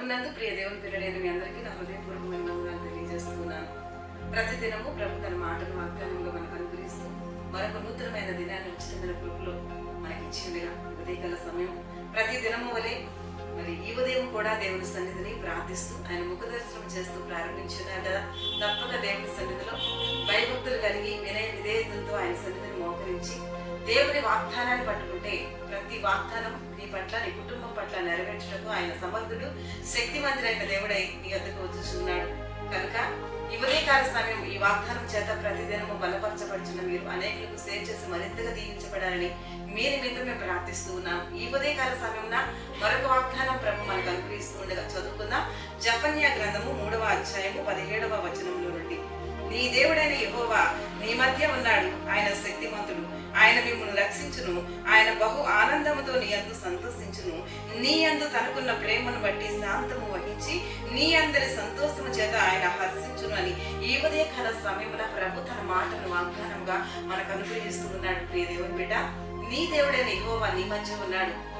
ప్రభునందు ప్రియ దేవుని పిల్లలైన మీ అందరికీ నా హృదయపూర్వకమైన వందనాలు తెలియజేస్తున్నాను. ప్రతి దినము ప్రభు తన మాటను వాగ్దానంగా మనకు అనుగ్రహిస్తూ మరొక నూతనమైన దినాన్ని ఉచితమైన కృపలో మనకి ఇచ్చిందిగా ఉదయకాల సమయం. ప్రతి దినము వలె మరి ఈ ఉదయం కూడా దేవుని సన్నిధిని ప్రార్థిస్తూ ఆయన ముఖ దర్శనం చేస్తూ ప్రారంభించినాట తప్పక దేవుని సన్నిధిలో భయభక్తులు కలిగి వినయ విధేయతలతో ఆయన సన్నిధిని మోకరించి దేవుని వాగ్దానాన్ని పట్టుకుంటే ప్రతి వాగ్దానం నీ పట్ల నీ కుటుంబం నెరవేర్చడకు ఆయన సమర్థుడు శక్తివంతుడైన దేవుడై ఈ వద్దకు వచ్చుచున్నాడు కనుక ఈ ఉదయకాల సమయం ఈ వాగ్దానం చేత ప్రతిదినము బలపరచబడుచున్న మీరు అనేకులకు సేవ్ చేసి మరింతగా దీవించబడాలని మీరు మీద మేము ప్రార్థిస్తూ ఉన్నాం. ఈ ఉదయకాల సమయంన మరొక వాగ్దానం ప్రభు మనకు అనుగ్రహిస్తూ ఉండగా చదువుకుందాం. జపన్య గ్రంథము మూడవ అధ్యాయము పదిహేడవ వచనంలో నుండి. నీ దేవుడైన యహోవా నీ మధ్య ఉన్నాడు. ఆయన శక్తిమంతుడు. ఆయన మిమ్మల్ని రక్షించును. ఆయన బహు ఆనందముతో నీ అందు సంతోషించును. నీ అందు తనకున్న ప్రేమను బట్టి శాంతము వహించి నీ అందరి సంతోషము చేత ఆయన హర్షించును అని ఈ ఉదయకాల సమయంలో సమయమున ప్రభు తన మాటను వాగ్దానంగా మనకు అనుగ్రహిస్తూ ఉన్నాడు. ప్రియ దేవుని బిడ్డ నీ దేవుడైన యెహోవా నీ మధ్య ఉన్నాడు.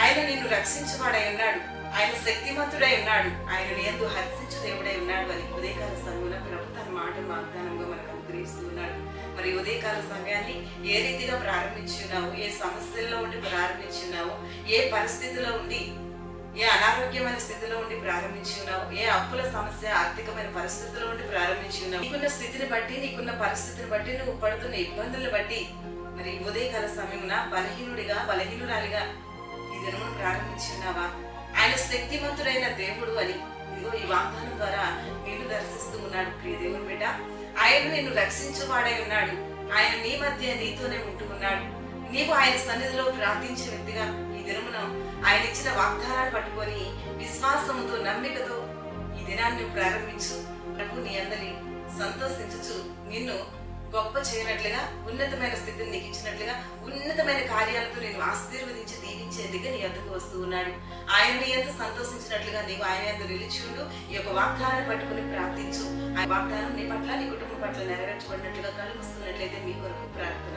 ఆయన నిన్ను రక్షించువాడై ఉన్నాడు. ఆయన శక్తిమంతుడై ఉన్నాడు. ఆయన నీ హర్షించు దేవుడై ఉన్నాడు అని ఉదయకాల సమయంలో ప్రభు తన మాటను వాగ్దానంగా మనకు అనుగ్రహిస్తూ ఉన్నాడు. మరి ఉదయకాల సమయాన్ని ఏ రీతిగా ప్రారంభించి ఉన్నావు? ఏ సమస్యల్లో ఉండి ప్రారంభించి ఉన్నావు? ఏ పరిస్థితిలో ఉండి ఏ అనారోగ్యమైన స్థితిలో ఉండి ప్రారంభించి ఉన్నావు? ఏ అప్పుల సమస్య ఆర్థికమైన పరిస్థితిలో ఉండి ప్రారంభించి ఉన్నావు? నీకున్న స్థితిని బట్టి నీకున్న పరిస్థితిని బట్టి నువ్వు పడుతున్న ఇబ్బందులను బట్టి మరి ఉదయకాల సమయమున బలహీనుడిగా బలహీనురాలిగా ఈ దినమును ప్రారంభించి ఉన్నావా? శక్తివంతుడైన దేవుడు అని. ఇదిగో ఈ వాగ్దానం ద్వారా నిన్ను దర్శిస్తూ ఉన్నాడు ప్రియ దేవుని బిడ్డ. ఆయన నిన్ను రక్షించువాడై ఉన్నాడు. ఆయన నీ మధ్య నీతోనే ఉంటూ ఉన్నాడు నీవు ఆయన సన్నిధిలో ప్రార్థించే వ్యక్తిగా ఈ దినమున ఆయన ఇచ్చిన వాగ్దానాలు పట్టుకొని విశ్వాసంతో నమ్మికతో ఈ దినాన్ని ప్రారంభించు. ప్రభు నీ అందరి సంతోషించుచు నిన్ను గొప్ప చేయనట్లుగా ఉన్నతమైన స్థితిని నీకు ఇచ్చినట్లుగా ఉన్నతమైన కార్యాలతో నేను ఆశీర్వదించి దీవించేందుకు నీ ఎందుకు వస్తూ ఉన్నాడు. ఆయన నీ ఎంత సంతోషించినట్లుగా నీవు ఆయన ఎంత నిలిచిఉండు ఈ యొక్క వాగ్దానాన్ని పట్టుకుని ప్రార్థించు. ఆ వాగ్దానం నీ పట్ల నీ కుటుంబం పట్ల నెరవేర్చబడినట్లుగా కలుగుస్తున్నట్లయితే మీ కొరకు ప్రార్థన.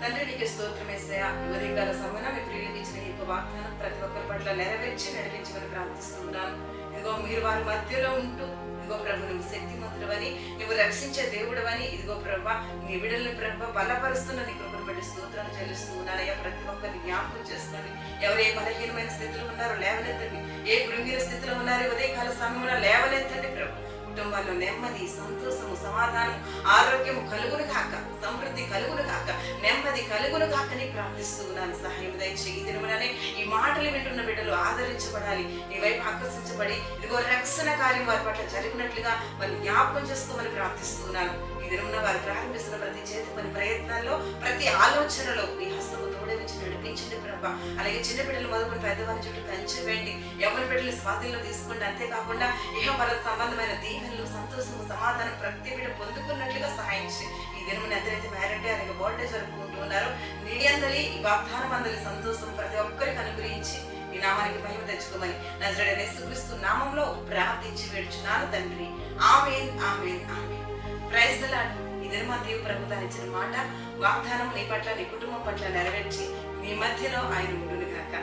తండ్రి నీకు స్తోత్రమేసయ ఉదయకాల సమయన మీ ప్రియులకు ఇచ్చిన ఈ యొక్క వాగ్దానం ప్రతి ఒక్కరి పట్ల నెరవేర్చి నడిపించమని ప్రార్థిస్తున్నాను ఇదిగో మీరు వారి మధ్యలో ఉంటూ ఇదిగో ప్రభు నువ్వు శక్తిమంతుడవని నువ్వు రక్షించే దేవుడవని ఇదిగో ప్రభ నీ విడల్ని ప్రభ బలపరుస్తున్న నీ కృపను బట్టి స్తోత్రాలు చెల్లిస్తూ ఉన్నానయ్యా ప్రతి ఒక్కరిని జ్ఞాపకం చేసుకోండి. ఎవరు ఏ బలహీనమైన స్థితిలో ఉన్నారో లేవనెత్తండి. ఏ కృంగిన స్థితిలో ఉన్నారో ఉదయకాల సమయంలో లేవనెత్తండి ప్రభు. కుటుంబాల్లో నెమ్మది సంతోషము సమాధానం ఆరోగ్యము కలుగును కాక సమృద్ధి కలుగును కాక నెమ్మది కలుగును కాకని ప్రార్థిస్తూ ఉన్నాను సహాయం దయచేయి. ఈ దినముననే ఈ మాటలు వింటున్న బిడ్డలు ఆదరించబడాలి. నీ వైపు ఆకర్షించబడి ఇదిగో రక్షణ కార్యం వారి పట్ల జరిగినట్లుగా మరి జ్ఞాపకం చేసుకోమని ప్రార్థిస్తున్నాను ఈ దినమున వారు ప్రారంభిస్తున్న ప్రతి చేతి పని ప్రయత్నాల్లో ప్రతి ఆలోచనలో నీ హస్తము తోడవించి నడిపించండి ప్రభ. అలాగే చిన్న బిడ్డలు మొదలుకొని పెద్దవారి చుట్టూ కంచి వేయండి ఎవరి బిడ్డలు స్వాధీనంలో తీసుకోండి. అంతేకాకుండా ఇహ పర సంబంధమైన దీవెనలు సంతోషము సమాధానం ప్రతి బిడ్డ పొందుకున్నట్లుగా సహాయం ఈ దినమున ఎంతైతే మ్యారేజ్ అలాగే ఉన్నారు. నీ ఈ వాగ్దానం అందరి సంతోషం ప్రతి ఒక్కరికి అనుగ్రహించి ఈ నామానికి మహిమ తెచ్చుకోమని నజరడనే యేసుక్రీస్తు నామంలో ప్రార్థించి వేడుచున్నాను తండ్రి. Amen amen amen. Praise the ఇదే మా దేవు ప్రభుత్వాన్ని ఇచ్చిన మాట వాగ్దానం నీ పట్ల నీ కుటుంబం పట్ల నెరవేర్చి మీ మధ్యలో ఆయన ఉండును గాక